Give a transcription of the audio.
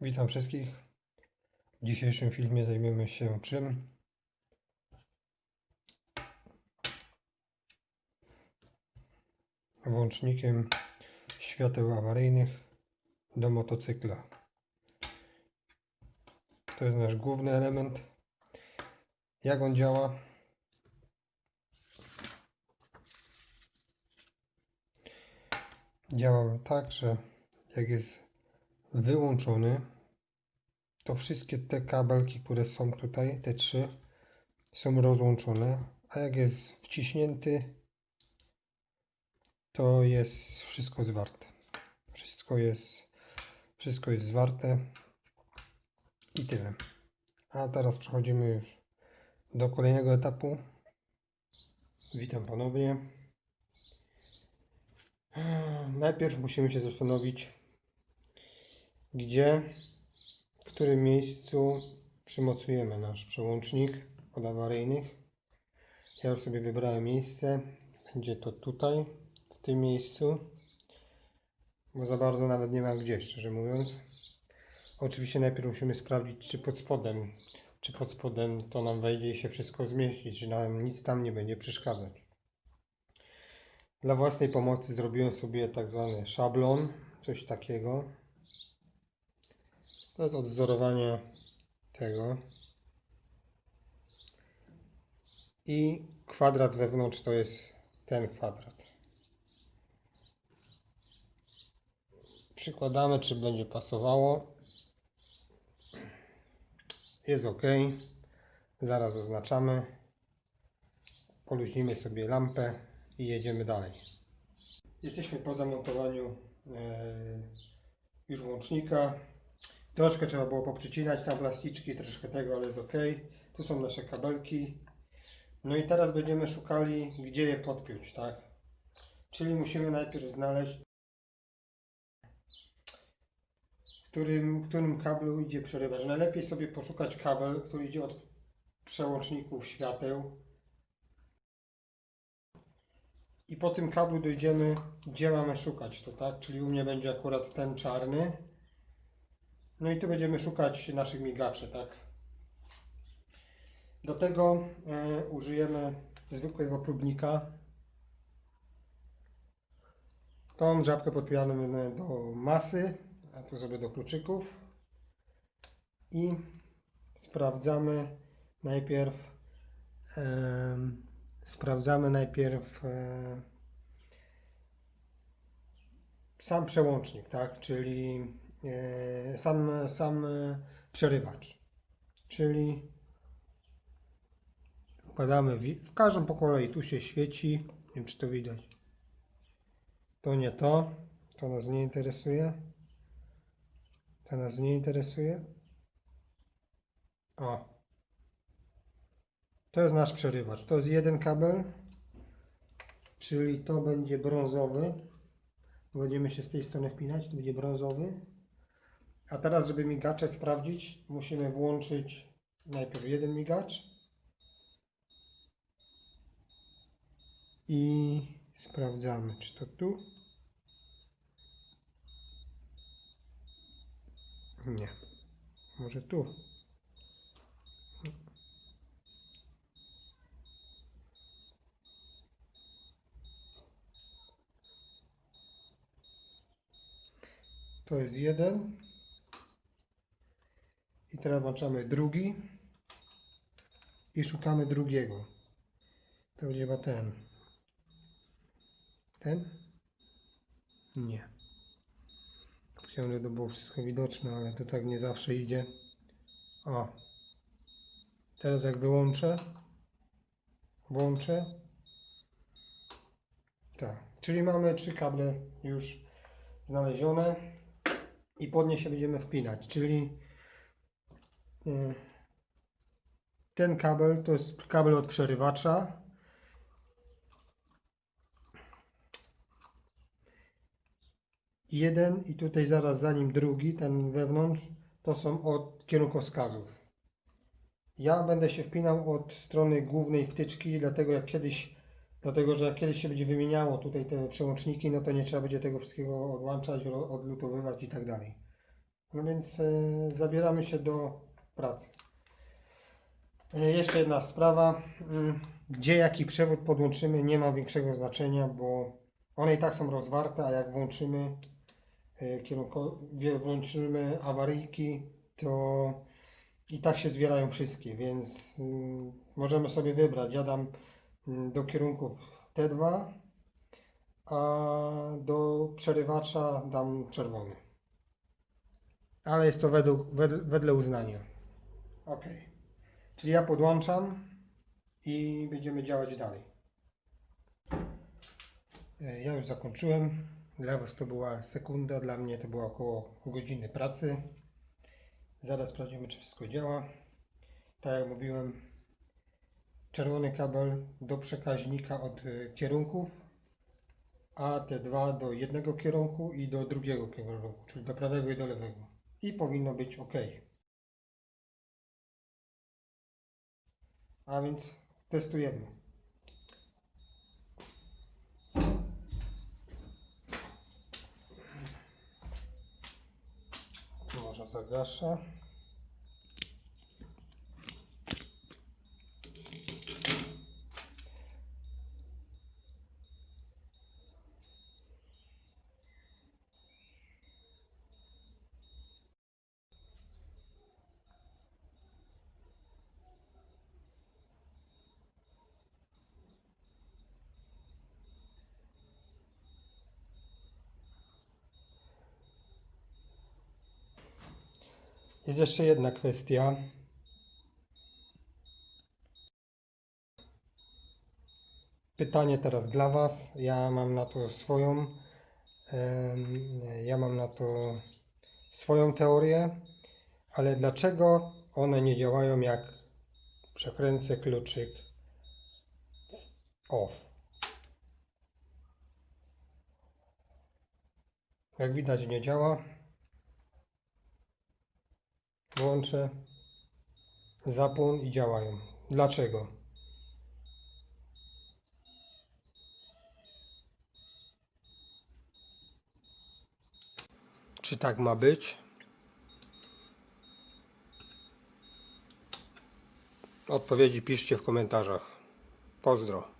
Witam wszystkich. W dzisiejszym filmie zajmiemy się czym? Włącznikiem świateł awaryjnych do motocykla. To jest nasz główny element. Jak on działa? Działa tak, że jak jest wyłączony, to wszystkie te kabelki, które są tutaj, te trzy, są rozłączone, a jak jest wciśnięty, to jest wszystko zwarte. Wszystko jest, wszystko jest zwarte i tyle. A teraz przechodzimy już do kolejnego etapu. Witam ponownie. Najpierw musimy się zastanowić, gdzie, w którym miejscu przymocujemy nasz przełącznik od awaryjnych. Ja już sobie wybrałem miejsce. Będzie to tutaj, w tym miejscu, bo za bardzo nawet nie ma gdzie, szczerze mówiąc. Oczywiście najpierw musimy sprawdzić, czy pod spodem, czy pod spodem to nam wejdzie i się wszystko zmieści, czy nam nic tam nie będzie przeszkadzać. Dla własnej pomocy zrobiłem sobie tak zwany szablon, coś takiego. To jest odwzorowanie tego. I kwadrat wewnątrz to jest ten kwadrat. Przykładamy, czy będzie pasowało. Jest ok. Zaraz oznaczamy. Poluźnimy sobie lampę i jedziemy dalej. Jesteśmy po zamontowaniu e, już łącznika. Troszkę trzeba było poprzycinać tam plasticzki, troszkę tego, ale jest ok. Tu są nasze kabelki. No i teraz będziemy szukali, gdzie je podpiąć, tak? Czyli musimy najpierw znaleźć, w którym, którym kablu idzie przerywacz. Najlepiej sobie poszukać kabel, który idzie od przełączników świateł. I po tym kablu dojdziemy, gdzie mamy szukać to, tak? Czyli u mnie będzie akurat ten czarny. No i tu będziemy szukać naszych migaczy, tak? Do tego e, użyjemy zwykłego próbnika. Tą żabkę podpinamy do masy, a tu sobie do kluczyków. I sprawdzamy najpierw em, sprawdzamy najpierw e, sam przełącznik, tak? Czyli e, sam, sam e, przerywacz. Czyli wkładamy w, w każdą po kolei. Tu się świeci. Nie wiem, czy to widać. To nie to. To nas nie interesuje. To nas nie interesuje. O. To jest nasz przerywacz. To jest jeden kabel. Czyli to będzie brązowy. Będziemy się z tej strony wpinać. To będzie brązowy. A teraz, żeby migacze sprawdzić, musimy włączyć najpierw jeden migacz. I sprawdzamy, czy to tu. Nie. Może tu. To jest jeden. I teraz włączamy drugi. I szukamy drugiego. To będzie chyba ten. Ten? Nie. Chciałem, to było wszystko widoczne, ale to tak nie zawsze idzie. O. Teraz jak wyłączę, włączę. Tak. Czyli mamy trzy kable już znalezione i pod nie się będziemy wpinać, czyli ten kabel to jest kabel od przerywacza. Jeden i tutaj zaraz za nim drugi, ten wewnątrz, to są od kierunkowskazów. Ja będę się wpinał od strony głównej wtyczki, dlatego jak kiedyś, dlatego że jak kiedyś się będzie wymieniało tutaj te przełączniki, no to nie trzeba będzie tego wszystkiego odłączać, odlutowywać i tak dalej. No więc e, zabieramy się do pracy. E, jeszcze jedna sprawa. Mm, Gdzie jaki przewód podłączymy nie ma większego znaczenia, bo one i tak są rozwarte, a jak włączymy e, kierunko, włączymy awaryjki, to i tak się zbierają wszystkie, więc mm, możemy sobie wybrać. Ja dam mm, do kierunków T2, a do przerywacza dam czerwony. Ale jest to według, wed, wedle uznania. Ok. Czyli ja podłączam i będziemy działać dalej. E, Ja już zakończyłem. Dla Was to była sekunda, dla mnie to była około godziny pracy. Zaraz sprawdzimy, czy wszystko działa. Tak jak mówiłem, czerwony kabel do przekaźnika od e, kierunków, a te dwa do jednego kierunku i do drugiego kierunku, czyli do prawego i do lewego. I powinno być ok. A więc testujemy. Tu Może zagaszę. Jest jeszcze jedna kwestia. Pytanie teraz dla Was. Ja mam na to swoją, ja mam na to swoją teorię, ale dlaczego one nie działają jak przekręcę kluczyk off? Jak widać nie działa. Włączę zapłon i działają. Dlaczego? Czy tak ma być? Odpowiedzi piszcie w komentarzach. Pozdro.